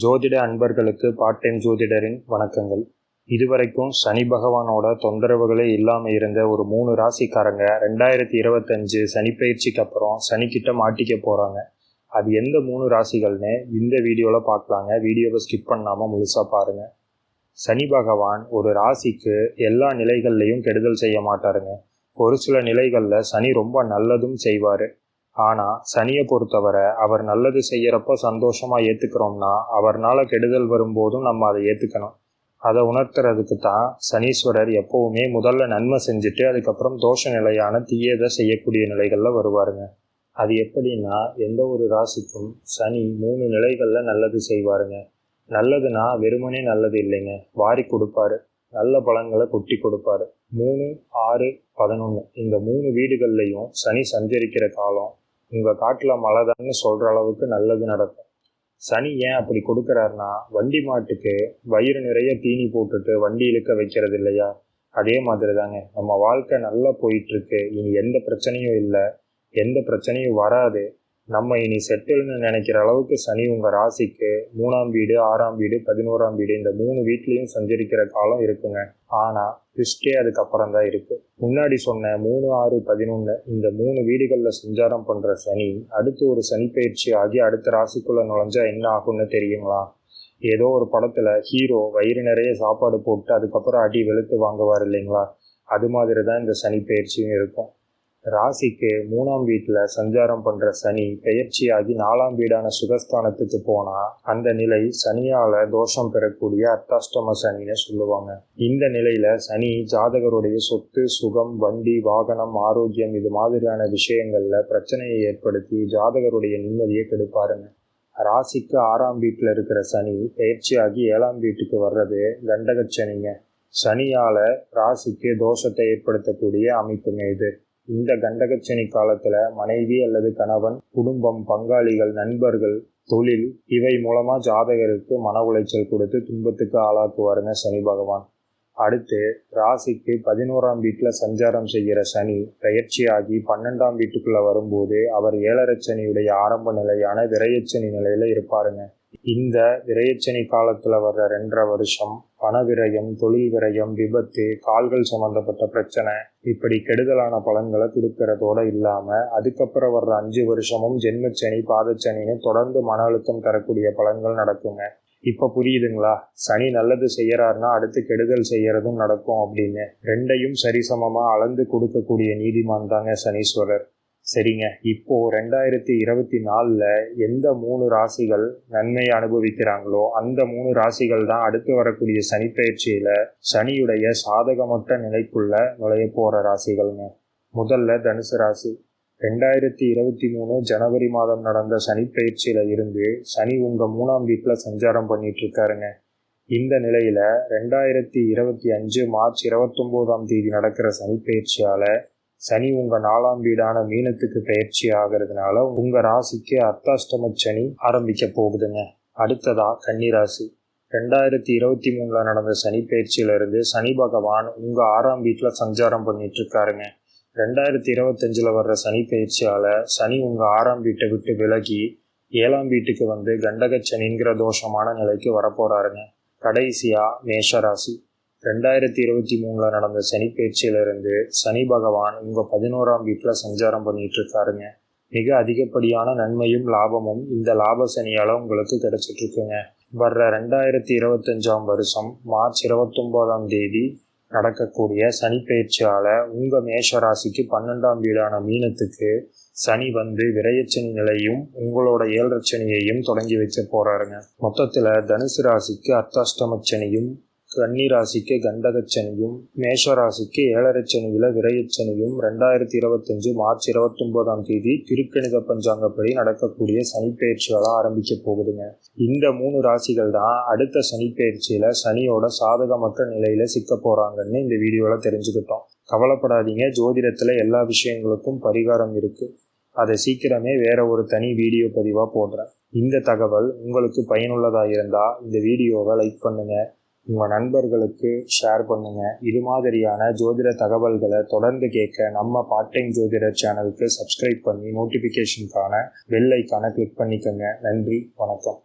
ஜோதிட அன்பர்களுக்கு part time ஜோதிடரின் வணக்கங்கள். இதுவரைக்கும் சனி பகவானோட தொந்தரவுகளே இல்லாமல் இருந்த ஒரு மூணு ராசிக்காரங்க ரெண்டாயிரத்தி இருபத்தஞ்சு சனி பயிற்சிக்கு அப்புறம் சனிக்கிட்ட மாட்டிக்க போகிறாங்க அது எந்த மூணு ராசிகள்னு இந்த வீடியோவில் பார்க்கலாங்க. வீடியோவை ஸ்கிப் பண்ணாமல் முழுசாக பாருங்கள் சனி பகவான் ஒரு ராசிக்கு எல்லா நிலைகள்லையும் கெடுதல் செய்ய மாட்டாருங்க. ஒரு சில நிலைகளில் சனி ரொம்ப நல்லதும் செய்வார். ஆனால் சனியை பொறுத்தவரை அவர் நல்லது செய்கிறப்ப சந்தோஷமாக ஏற்றுக்கிறோம்னா அவர்னால கெடுதல் வரும்போதும் நம்ம அதை ஏற்றுக்கணும் அதை உணர்த்துறதுக்கு தான் சனீஸ்வரர் எப்போவுமே முதல்ல நன்மை செஞ்சுட்டு அதுக்கப்புறம் தோஷ நிலையான தீயதை செய்யக்கூடிய நிலைகளில் வருவாருங்க. அது எப்படின்னா எந்த ஒரு ராசிக்கும் சனி மூணு நிலைகளில் நல்லது செய்வாருங்க. நல்லதுன்னா வெறுமனே நல்லது இல்லைங்க. வாரி கொடுப்பாரு. நல்ல பழங்களை கொட்டி கொடுப்பாரு. மூணு ஆறு பதினொன்று இந்த மூணு வீடுகள்லையும் சனி சஞ்சரிக்கிற காலம் உங்கள் காட்டில் மழை தான் சொல்கிற அளவுக்கு நல்லது நடக்கும். சனி ஏன் அப்படி கொடுக்குறாருனா வண்டி மாட்டுக்கு வயிறு நிறைய தீனி போட்டுட்டு வண்டி இழுக்க வைக்கிறது இல்லையா? அதே மாதிரி தாங்க நம்ம வாழ்க்கை நல்லா போயிட்டுருக்கு இனி எந்த பிரச்சனையும் இல்லை. எந்த பிரச்சனையும் வராது. நம்ம இனி செட்டில்னு நினைக்கிற அளவுக்கு சனி உங்கள் ராசிக்கு மூணாம் வீடு ஆறாம் வீடு பதினோராம் வீடு இந்த மூணு வீட்லேயும் சஞ்சரிக்கிற காலம் இருக்குங்க. ஆனால் ட்விஸ்டே அதுக்கப்புறம் தான் இருக்குது முன்னாடி சொன்ன மூணு ஆறு பதினொன்று இந்த மூணு வீடுகளில் சஞ்சாரம் பண்ணுற சனி அடுத்து ஒரு சனிப்பயிற்சி ஆகி அடுத்த ராசிக்குள்ளே நுழைஞ்சா என்ன ஆகும்னு தெரியுங்களா? ஏதோ ஒரு படத்தில் ஹீரோ வயிறு நிறைய சாப்பாடு போட்டு அதுக்கப்புறம் அடி வெளுத்து வாங்குவார் இல்லைங்களா? அது மாதிரி தான் இந்த சனி பயிற்சியும் இருக்கும். ராசிக்கு மூணாம் வீட்டில் சஞ்சாரம் பண்ணுற சனி பெயர்ச்சியாகி நாலாம் வீடான சுகஸ்தானத்துக்கு போனால் அந்த நிலை சனியால் தோஷம் பெறக்கூடிய அர்த்தாஷ்டம சனின்னு சொல்லுவாங்க. இந்த நிலையில் சனி ஜாதகருடைய சொத்து சுகம் வண்டி வாகனம் ஆரோக்கியம் இது மாதிரியான விஷயங்களில் பிரச்சனையை ஏற்படுத்தி ஜாதகருடைய நிம்மதியை கெடுப்பாருங்க. ராசிக்கு ஆறாம் வீட்டில் இருக்கிற சனி பயிற்சியாகி ஏழாம் வீட்டுக்கு வர்றது கண்டகச்சனிங்க. சனியால் ராசிக்கு தோஷத்தை ஏற்படுத்தக்கூடிய அமைப்புங்க இது. இந்த கண்டகச்சனி காலத்துல மனைவி அல்லது கணவன் குடும்பம் பங்காளிகள் நண்பர்கள் தொழில் இவை மூலமா ஜாதகருக்கு மன உளைச்சல் கொடுத்து துன்பத்துக்கு ஆளாக்குவாருங்க சனி பகவான். அடுத்து ராசிக்கு பதினோராம் வீட்டில் சஞ்சாரம் செய்கிற சனி பயிற்சியாகி பன்னெண்டாம் வீட்டுக்குள்ள வரும்போது அவர் ஏழரச்சனியுடைய ஆரம்ப நிலையான விரையச்சனி நிலையில இருப்பாருங்க. இந்த விரையச்சனி காலத்துல வர்ற ரெண்டரை வருஷம் பண விரயம் தொழில் விரயம் விபத்து கால்கள் சம்பந்தப்பட்ட பிரச்சனை இப்படி கெடுதலான பலன்களை கொடுக்கறதோட இல்லாமல் அதுக்கப்புறம் வர்ற அஞ்சு வருஷமும் ஜென்மச்சனி பாதச்சனின்னு தொடர்ந்து மன அழுத்தம் தரக்கூடிய பலன்கள் நடக்குங்க. இப்போ புரியுதுங்களா? சனி நல்லது செய்யறாருன்னா அடுத்து கெடுதல் செய்யறதும் நடக்கும் அப்படின்னு. ரெண்டையும் சரிசமமாக அளந்து கொடுக்கக்கூடிய நீதிமான் தாங்க சனீஸ்வரர். சரிங்க. இப்போ ரெண்டாயிரத்தி இருபத்தி நாலில் எந்த மூணு ராசிகள் நன்மையை அனுபவிக்கிறாங்களோ அந்த மூணு ராசிகள் தான் அடுத்து வரக்கூடிய சனி சனியுடைய சாதகமற்ற நிலைக்குள்ள நுழைய போற ராசிகள்ங்க. முதல்ல தனுசு ராசி. ரெண்டாயிரத்தி இருபத்தி மூணு ஜனவரி மாதம் நடந்த சனி இருந்து சனி உங்கள் மூணாம் வீட்டில் சஞ்சாரம் பண்ணிட்டு இருக்காருங்க. இந்த நிலையில் ரெண்டாயிரத்தி இருபத்தி அஞ்சு மார்ச் இருபத்தொம்போதாம் தேதி நடக்கிற சனி சனி உங்கள் நாலாம் வீடான மீனத்துக்கு பயிற்சி ஆகிறதுனால உங்கள் ராசிக்கு அர்த்தாஷ்டம சனி ஆரம்பிக்க போகுதுங்க. அடுத்ததா கன்னிராசி ரெண்டாயிரத்தி இருபத்தி மூணில் நடந்த சனி பயிற்சியிலிருந்து சனி பகவான் உங்கள் ஆறாம் வீட்டில் சஞ்சாரம் பண்ணிட்டு இருக்காருங்க. ரெண்டாயிரத்தி இருபத்தஞ்சில் வர்ற சனி பயிற்சியால் சனி உங்கள் ஆறாம் வீட்டை விட்டு விலகி ஏழாம் வீட்டுக்கு வந்து கண்டக சனிங்கிற தோஷமான நிலைக்கு வரப்போகிறாருங்க கடைசியாக மேஷராசி ரெண்டாயிரத்தி இருபத்தி மூணில் நடந்த சனி பயிற்சியிலிருந்து சனி பகவான் உங்கள் பதினோராம் வீட்டில் சஞ்சாரம் பண்ணிட்டு இருக்காருங்க. மிக அதிகப்படியான நன்மையும் லாபமும் இந்த லாப சனியால் உங்களுக்கு கிடைச்சிட்ருக்குங்க வர்ற ரெண்டாயிரத்தி இருபத்தஞ்சாம் வருஷம் மார்ச் இருபத்தொம்போதாம் தேதி நடக்கக்கூடிய சனி பயிற்சியால் உங்கள் மேஷ ராசிக்கு பன்னெண்டாம் வீடான மீனத்துக்கு சனி வந்து விரையச்சனி நிலையும் உங்களோட ஏழரச்சனியையும் தொடங்கி வைக்க போகிறாருங்க மொத்தத்தில் தனுசு ராசிக்கு அர்த்தாஷ்டமச்சனியும் கன்னி ராசிக்கு கண்டகச்சனியும் மேஷராசிக்கு ஏழரைச்சனியில விரையச்சனியும் ரெண்டாயிரத்தி இருபத்தஞ்சு மார்ச் இருபத்தொன்பதாம் தேதி திருக்கணித பஞ்சாங்கப்படி நடக்கக்கூடிய சனிப்பெயர்ச்சிகளாக ஆரம்பிக்க போகுதுங்க. இந்த மூணு ராசிகள் தான் அடுத்த சனிப்பெயர்ச்சியில சனியோட சாதகமற்ற நிலையில சிக்க போறாங்கன்னு இந்த வீடியோவில் தெரிஞ்சுக்கிட்டோம். கவலைப்படாதீங்க ஜோதிடத்தில் எல்லா விஷயங்களுக்கும் பரிகாரம் இருக்கு. அதை சீக்கிரமே வேற ஒரு தனி வீடியோ பதிவாக போடுறேன். இந்த தகவல் உங்களுக்கு பயனுள்ளதாக இருந்தால் இந்த வீடியோவை லைக் பண்ணுங்கள் உங்கள் நண்பர்களுக்கு ஷேர் பண்ணுங்கள் இது மாதிரியான ஜோதிட தகவல்களை தொடர்ந்து கேட்க நம்ம பார்ட் டைம் ஜோதிடர் சேனலுக்கு சப்ஸ்கிரைப் பண்ணி நோட்டிஃபிகேஷனுக்கான பெல் ஐக்கானை கிளிக் பண்ணிக்கோங்க. நன்றி வணக்கம்.